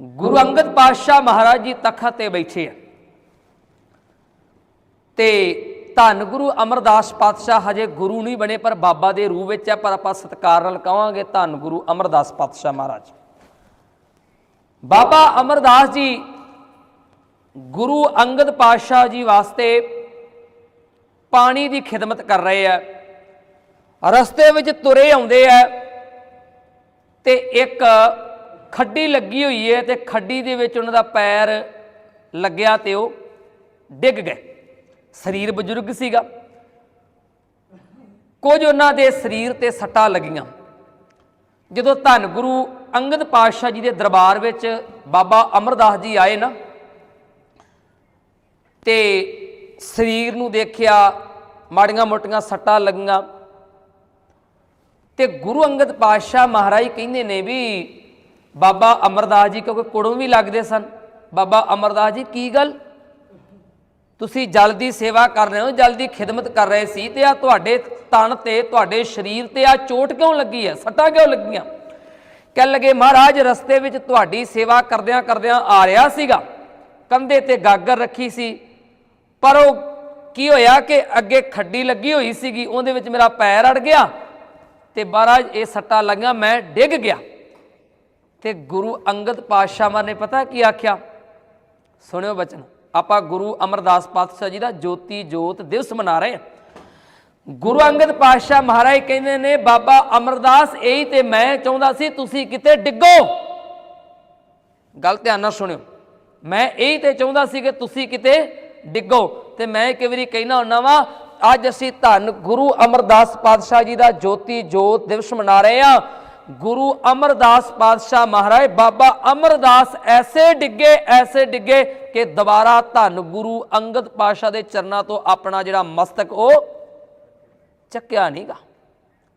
ਗੁਰੂ ਅੰਗਦ ਪਾਤਸ਼ਾਹ ਮਹਾਰਾਜ ਜੀ ਤਖਤ ਤੇ ਬੈਠੇ ਆ। ਤੇ ਧੰਨ ਗੁਰੂ ਅਮਰਦਾਸ ਪਾਤਸ਼ਾਹ ਹਜੇ ਗੁਰੂ ਨਹੀਂ ਬਣੇ, ਪਰ ਬਾਬਾ ਦੇ ਰੂਪ ਵਿੱਚ ਹੈ ਪਰ ਆਪਾਂ ਸਤਿਕਾਰ ਨਾਲ ਕਹਾਂਗੇ ਧੰਨ ਗੁਰੂ ਅਮਰਦਾਸ ਪਾਤਸ਼ਾਹ ਮਹਾਰਾਜ। ਬਾਬਾ ਅਮਰਦਾਸ ਜੀ ਗੁਰੂ ਅੰਗਦ ਪਾਤਸ਼ਾਹ ਜੀ ਵਾਸਤੇ ਪਾਣੀ ਦੀ ਖਿਦਮਤ ਕਰ ਰਹੇ ਆ। ਰਸਤੇ ਵਿੱਚ ਤੁਰੇ ਆਉਂਦੇ ਆ ਤੇ ਇੱਕ ਖੱਡੀ ਲੱਗੀ ਹੋਈ ਹੈ ਤੇ ਖੱਡੀ ਦੇ ਵਿੱਚ ਉਹਨਾਂ ਦਾ ਪੈਰ ਲੱਗਿਆ ਤੇ ਉਹ ਡਿੱਗ ਗਏ। ਸਰੀਰ ਬਜ਼ੁਰਗ ਸੀਗਾ। ਕੁਝ ਉਹਨਾਂ ਦੇ ਸਰੀਰ ਤੇ ਸੱਟਾਂ ਲੱਗੀਆਂ। ਜਦੋਂ ਧੰਨ ਗੁਰੂ ਅੰਗਦ ਪਾਤਸ਼ਾਹ ਜੀ ਦੇ ਦਰਬਾਰ ਵਿੱਚ ਬਾਬਾ ਅਮਰਦਾਸ ਜੀ ਆਏ ਨਾ, ਤੇ ਸਰੀਰ ਨੂੰ ਦੇਖਿਆ, ਮਾੜੀਆਂ ਮੋਟੀਆਂ ਸੱਟਾਂ ਲੱਗੀਆਂ। ਤੇ ਗੁਰੂ ਅੰਗਦ ਪਾਤਸ਼ਾਹ ਮਹਾਰਾਜ ਕਹਿੰਦੇ ਨੇ ਵੀ ਬਾਬਾ ਅਮਰਦਾਸ ਜੀ, ਕਿਉਂਕਿ ਕੁੜਮ ਵੀ ਲੱਗਦੇ ਸਨ। ਬਾਬਾ ਅਮਰਦਾਸ ਜੀ, ਕੀ ਗੱਲ? ਤੁਸੀਂ ਜਲ ਦੀ ਸੇਵਾ ਕਰ ਰਹੇ ਹੋ, ਜਲ ਦੀ ਖਿਦਮਤ ਕਰ ਰਹੇ ਸੀ ਤੇ ਆ ਤੁਹਾਡੇ ਤਨ ਤੇ, ਤੁਹਾਡੇ ਸਰੀਰ ਤੇ ਆ ਚੋਟ ਕਿਉਂ ਲੱਗੀ ਹੈ? ਸੱਟਾਂ ਕਿਉਂ ਲੱਗੀਆਂ? ਕਹਿਣ ਲੱਗੇ, ਮਹਾਰਾਜ, ਰਸਤੇ ਵਿੱਚ ਤੁਹਾਡੀ ਸੇਵਾ ਕਰਦਿਆਂ ਕਰਦਿਆਂ ਆ ਰਿਹਾ ਸੀਗਾ। ਕੰਧੇ ਤੇ ਗਾਗਰ ਰੱਖੀ ਸੀ। ਪਰ ਉਹ ਕੀ ਹੋਇਆ ਕਿ ਅੱਗੇ ਖੱਡੀ ਲੱਗੀ ਹੋਈ ਸੀਗੀ, ਉਹਦੇ ਵਿੱਚ ਮੇਰਾ ਪੈਰ ਅੜ ਗਿਆ ਤੇ ਮਹਾਰਾਜ, ਇਹ ਸੱਟਾਂ ਲੱਗੀਆਂ, ਮੈਂ ਡਿੱਗ ਗਿਆ। ਤੇ ਗੁਰੂ ਅੰਗਦ ਪਾਤਸ਼ਾਹ ਮਾ ਨੇ ਪਤਾ ਕੀ ਆਖਿਆ? ਸੁਣਿਓ ਬਚਨ, ਆਪਾਂ ਗੁਰੂ ਅਮਰਦਾਸ ਪਾਤਸ਼ਾਹ ਜੀ ਦਾ ਜੋਤੀ ਜੋਤ ਦਿਵਸ ਮਨਾ ਰਹੇ ਹਾਂ। ਗੁਰੂ ਅੰਗਦ ਪਾਤਸ਼ਾਹ ਮਹਾਰਾਜ ਕਹਿੰਦੇ ਨੇ, ਬਾਬਾ ਅਮਰਦਾਸ ਇਹੀ ਤੇ ਮੈਂ ਚਾਹੁੰਦਾ ਸੀ, ਤੁਸੀਂ ਕਿਤੇ ਡਿੱਗੋ। ਗੱਲ ਧਿਆਨ ਨਾਲ ਸੁਣਿਓ, ਮੈਂ ਇਹੀ ਤੇ ਚਾਹੁੰਦਾ ਸੀ ਕਿ ਤੁਸੀਂ ਕਿਤੇ ਡਿੱਗੋ। ਤੇ ਮੈਂ ਇੱਕ ਵਾਰੀ ਕਹਿਣਾ ਹੁੰਦਾ ਵਾਂ, ਅੱਜ ਅਸੀਂ ਧੰਨ ਗੁਰੂ ਅਮਰਦਾਸ ਪਾਤਸ਼ਾਹ ਜੀ ਦਾ ਜੋਤੀ ਜੋਤ ਦਿਵਸ ਮਨਾ ਰਹੇ ਹਾਂ। ਗੁਰੂ ਅਮਰਦਾਸ ਪਾਤਸ਼ਾਹ ਮਹਾਰਾਜ, ਬਾਬਾ ਅਮਰਦਾਸ ਐਸੇ ਡਿੱਗੇ ਐਸੇ ਡਿੱਗੇ ਕਿ ਦੁਬਾਰਾ ਧੰਨ ਗੁਰੂ ਅੰਗਦ ਪਾਤਸ਼ਾਹ ਦੇ ਚਰਨਾਂ ਤੋਂ ਆਪਣਾ ਜਿਹੜਾ ਮਸਤਕ ਉਹ ਚੱਕਿਆ ਨਹੀਂਗਾ